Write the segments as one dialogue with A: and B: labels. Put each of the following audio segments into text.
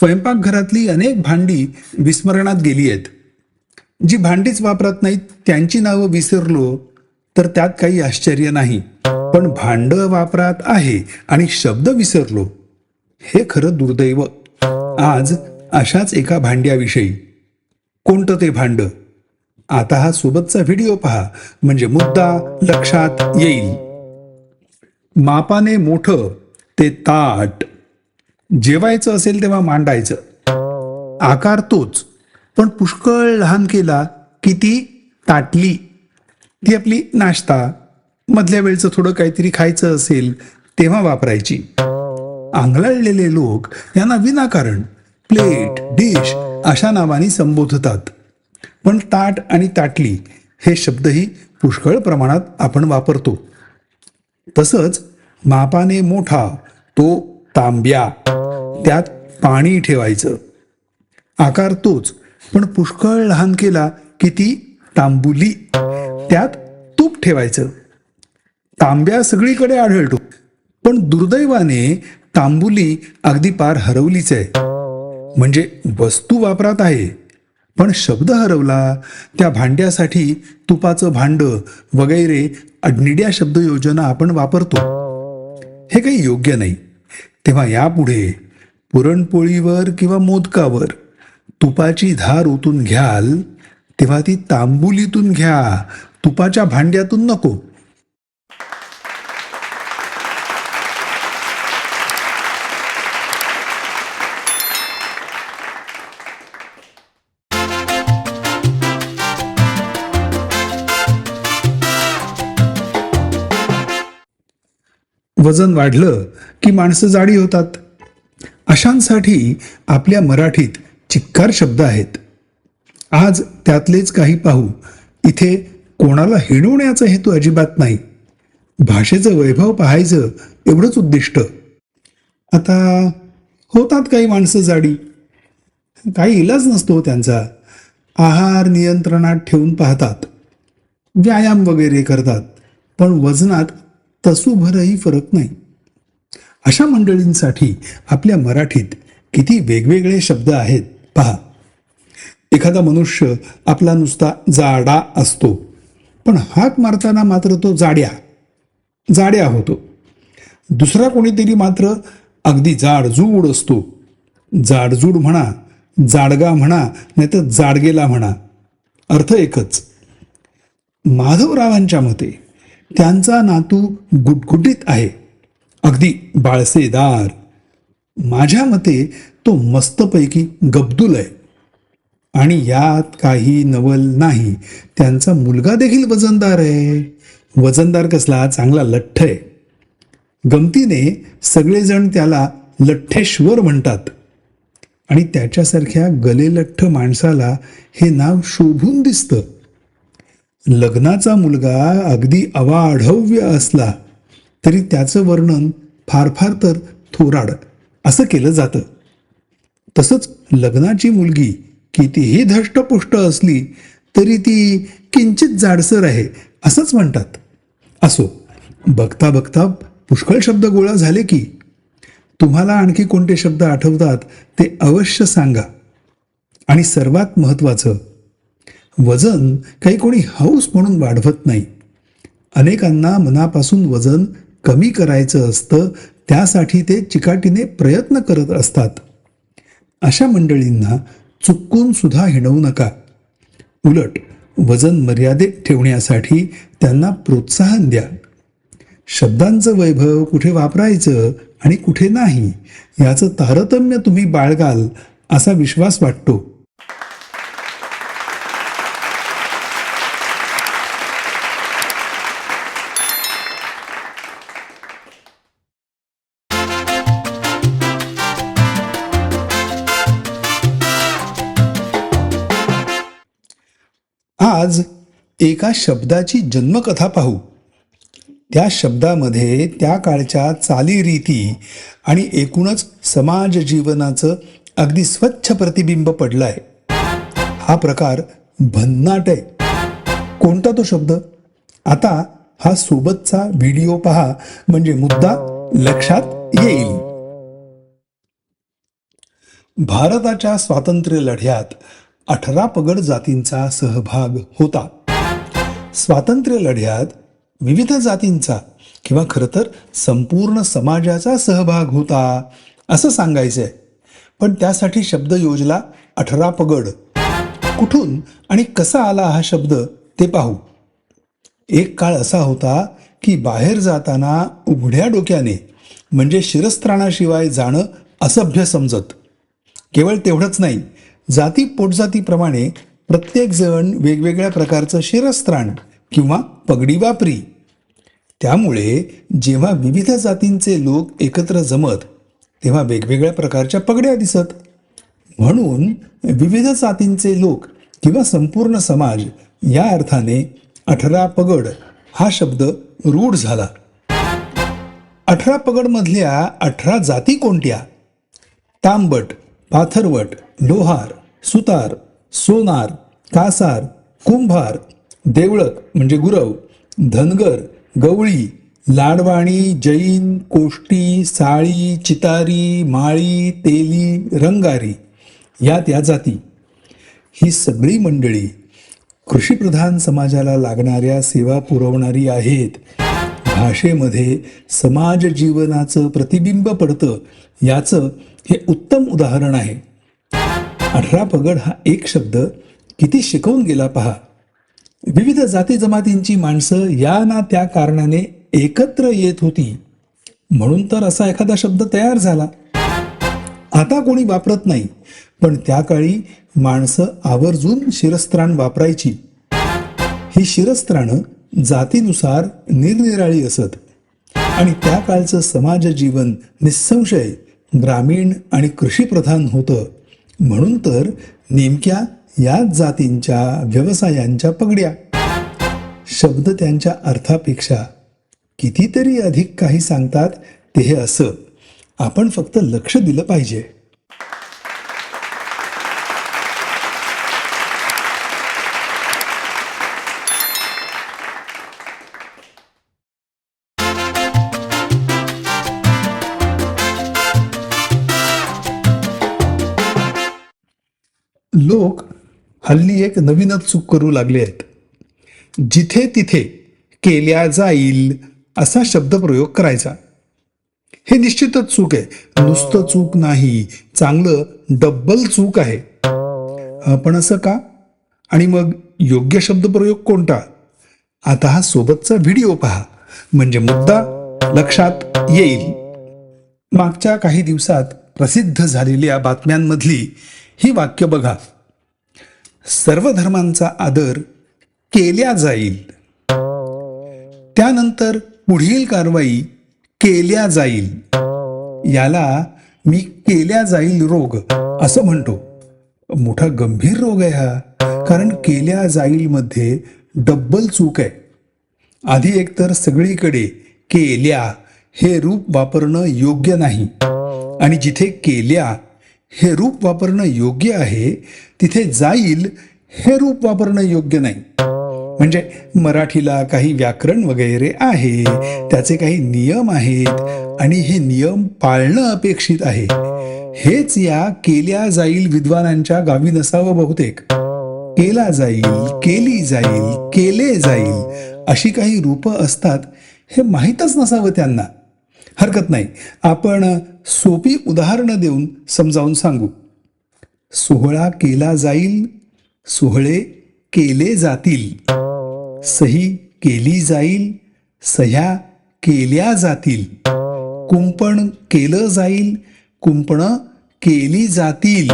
A: स्वयंपाकघरातली अनेक भांडी विस्मरणात गेली आहेत. जी भांडीच वापरत नाहीत त्यांची नावं विसरलो तर त्यात काही आश्चर्य नाही. पण भांड वापरात आहे आणि शब्द विसरलो हे खरं दुर्दैव. आज अशाच एका भांड्याविषयी. कोणतं ते भांड? आता हा सोबतचा व्हिडिओ पहा म्हणजे मुद्दा लक्षात येईल. मापाने मोठं ते ताट. जेवायचं असेल तेव्हा मांडायचं. आकार तोच पण पुष्कळ लहान केला की ती ताटली. ती आपली नाश्ता मधल्या वेळचं थोडं काहीतरी खायचं असेल तेव्हा वापरायची. आंगळलेले लोक यांना विनाकारण प्लेट डिश अशा नावाने संबोधतात. पण ताट आणि ताटली हे शब्दही पुष्कळ प्रमाणात आपण वापरतो. तसंच मापाने मोठा तो तांब्या. त्यात पाणी ठेवायचं. आकार तोच पण पुष्कळ लहान केला की ती तांबुली. त्यात तूप ठेवायचं. तांब्या सगळीकडे आढळतो पण दुर्दैवाने तांबुली अगदी पार हरवलीच आहे. म्हणजे वस्तू वापरात आहे पण शब्द हरवला त्या भांड्यासाठी तुपाचं भांड वगैरे अडनिड्या शब्द योजना आपण वापरतो. हे काही योग्य नाही. तेव्हा यापुढे पुरणपोळीवर किंवा मोदकावर तुपाची धार ओतून घ्याल तेव्हा ती तांबुलीतून घ्या. तुपाच्या भांड्यातून नको. वजन वाढलं की माणसं जाडी होतात? अशांसाठी आपल्या मराठीत चिक्कार शब्द आहेत. आज त्यातलेच काही पाहू. इथे कोणाला हिणवण्याचा हेतू अजिबात नाही. भाषेचं वैभव पाहायचं एवढंच उद्दिष्ट. आता होतात काही माणसं जाडी. काही इलाज नसतो त्यांचा. आहार नियंत्रणात ठेवून पाहतात. व्यायाम वगैरे करतात. पण वजनात तसूभरही फरक नाही. अशा मंडळींसाठी आपल्या मराठीत किती वेगवेगळे शब्द आहेत पहा. एखादा मनुष्य आपला नुसता जाडा असतो पण हाक मारताना मात्र तो जाड्या जाड्या होतो. दुसरा कोणीतरी मात्र अगदी जाडजूड असतो. जाडजूड म्हणा जाडगा म्हणा नाहीतर जाडगेला म्हणा. अर्थ एकच. माधवरावांच्या मते त्यांचा नातू गुटगुटीत आहे. अगदी बाळसेदार. माझ्या मते तो मस्तपैकी गब्दुल आहे. आणि यात काही नवल नाही. त्यांचा मुलगा देखील वजनदार आहे. वजनदार कसला? चांगला लठ्ठ आहे. गमतीने सगळेजण त्याला लठ्ठेश्वर म्हणतात. आणि त्याच्यासारख्या गलेलठ्ठ माणसाला हे नाव शोभून दिसतं. लग्नाचा मुलगा अगदी अवाढव्य असला. तरी त्याचं वर्णन फार फार तर थोराड असं केलं जातं. तसंच लग्नाची मुलगी कितीही धष्टपुष्ट असली तरी ती किंचित जाडसर आहे असंच म्हणतात. असो बघता बघता पुष्कळ शब्द गोळा झाले की तुम्हाला आणखी कोणते शब्द आठवतात ते अवश्य सांगा. आणि सर्वात महत्त्वाचं वजन काही कोणी हौस म्हणून वाढवत नाही. अनेकांना मनापासून वजन कमी करायचं असतं त्यासाठी ते चिकाटीने प्रयत्न करत असतात. अशा मंडळींना चुकून सुद्धा हिणवू नका. उलट वजन मर्यादेत ठेवण्यासाठी त्यांना प्रोत्साहन द्या. शब्दांचं वैभव कुठे वापरायचं आणि कुठे नाही याचं तारतम्य तुम्ही बाळगाल असा विश्वास वाटतो. आज एका शब्दाची जन्मकथा पाहू. त्या शब्दामध्ये त्या काळच्या चालीरीती आणि एकूणच समाज जीवनाचं अगदी स्वच्छ प्रतिबिंब पडलंय. हा प्रकार भन्नाट आहे. कोणता तो शब्द? आता हा सोबतचा व्हिडिओ पहा म्हणजे मुद्दा लक्षात येईल. भारताच्या स्वातंत्र्य लढ्यात अठरा पगड जातींचा सहभाग होता. स्वातंत्र्य लढ्यात विविध जातींचा किंवा खरं तर संपूर्ण समाजाचा सहभाग होता असं सांगायचंय. पण त्यासाठी शब्द योजला अठरा पगड. कुठून आणि कसा आला हा शब्द ते पाहू. एक काळ असा होता की बाहेर जाताना उघड्या डोक्याने म्हणजे शिरस्त्राणाशिवाय जाणं असभ्य समजत. केवळ तेवढंच नाही जाती पोटजातीप्रमाणे प्रत्येकजण वेगवेगळ्या प्रकारचं शिरस्त्राण किंवा पगडी वापरी. त्यामुळे जेव्हा विविध जातींचे लोक एकत्र जमत तेव्हा वेगवेगळ्या प्रकारच्या पगड्या दिसत. म्हणून विविध जातींचे लोक किंवा संपूर्ण समाज या अर्थाने अठरा पगड हा शब्द रूढ झाला. अठरा पगडमधल्या अठरा जाती कोणत्या? तांबट पाथरवट लोहार सुतार सोनार कासार कुंभार देवळक म्हणजे गुरव धनगर गवळी लाडवाणी जैन कोष्टी साळी चितारी माळी तेली रंगारी या त्या जाती. ही सगळी मंडळी कृषीप्रधान समाजाला लागणाऱ्या सेवा पुरवणारी आहेत. भाषेमध्ये समाज जीवनाचं प्रतिबिंब पडतं. याचं हे उत्तम उदाहरण आहे. अठरा पगड हा एक शब्द किती शिकवून गेला पहा. विविध जाती जमातींची माणसं या ना त्या कारणाने एकत्र येत होती. म्हणून तर असा एखादा शब्द तयार झाला. आता कोणी वापरत नाही पण त्या काळी माणसं आवर्जून शिरस्त्राण वापरायची. ही शिरस्त्राणं जातीनुसार निरनिराळी असत. आणि त्या काळचं समाज जीवन निसंशय ग्रामीण आणि कृषीप्रधान होतं. म्हणून तर नेमक्या याच जातींच्या व्यवसायांच्या पगड्या. शब्द त्यांच्या अर्थापेक्षा कितीतरी अधिक काही सांगतात ते हे असं. आपण फक्त लक्ष दिलं पाहिजे. लोक हल्ली एक नवीनच चूक करू लागले आहेत. जिथे तिथे केल्या जाईल असा शब्दप्रयोग करायचा. हे निश्चितच चूक आहे. नुसतं चूक नाही चांगलं डब्बल चूक आहे. पण असं का? आणि मग योग्य शब्दप्रयोग कोणता? आता हा सोबतचा व्हिडिओ पहा. म्हणजे मुद्दा लक्षात येईल. मागच्या काही दिवसात प्रसिद्ध झालेल्या बातम्यांमधली ही वाक्य बघा. सर्व धर्मांचा आदर केल्या जाईल. त्यानंतर पुढील कारवाई केल्या जाईल. याला मी केल्या जाईल रोग असं म्हणतो. मोठा गंभीर रोग आहे हा. कारण केल्या जाईल मध्ये डब्बल चूक आहे. आधी एकतर सगळीकडे केल्या हे रूप वापरणं योग्य नाही. आणि जिथे केल्या हे रूप वापरणं योग्य आहे तिथे जाईल हे रूप वापरणं योग्य नाही. म्हणजे मराठीला काही व्याकरण वगैरे आहे त्याचे काही नियम आहेत आणि हे नियम पाळणं अपेक्षित आहे. हेच या केल्या जाईल विद्वानांच्या गावी नसावं बहुतेक. केला जाईल केली जाईल केले जाईल अशी काही रूपं असतात हे माहीतच नसावं त्यांना. हरकत नाही. आपण सोपी उदाहरणं देऊन समजावून सांगू. सोहळा केला जाईल सोहळे केले जातील. सही केली जाईल सह्या केल्या जातील. कुंपण केलं जाईल कुंपणं केली जातील.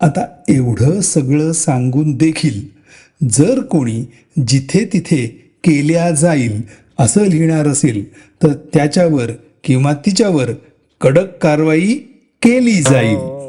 A: आता एवढं सगळं सांगून देखील जर कोणी जिथे तिथे केल्या जाईल असं लिहिणार असेल तर त्याच्यावर किंवा तिच्यावर कडक कारवाई केली जाईल. हो.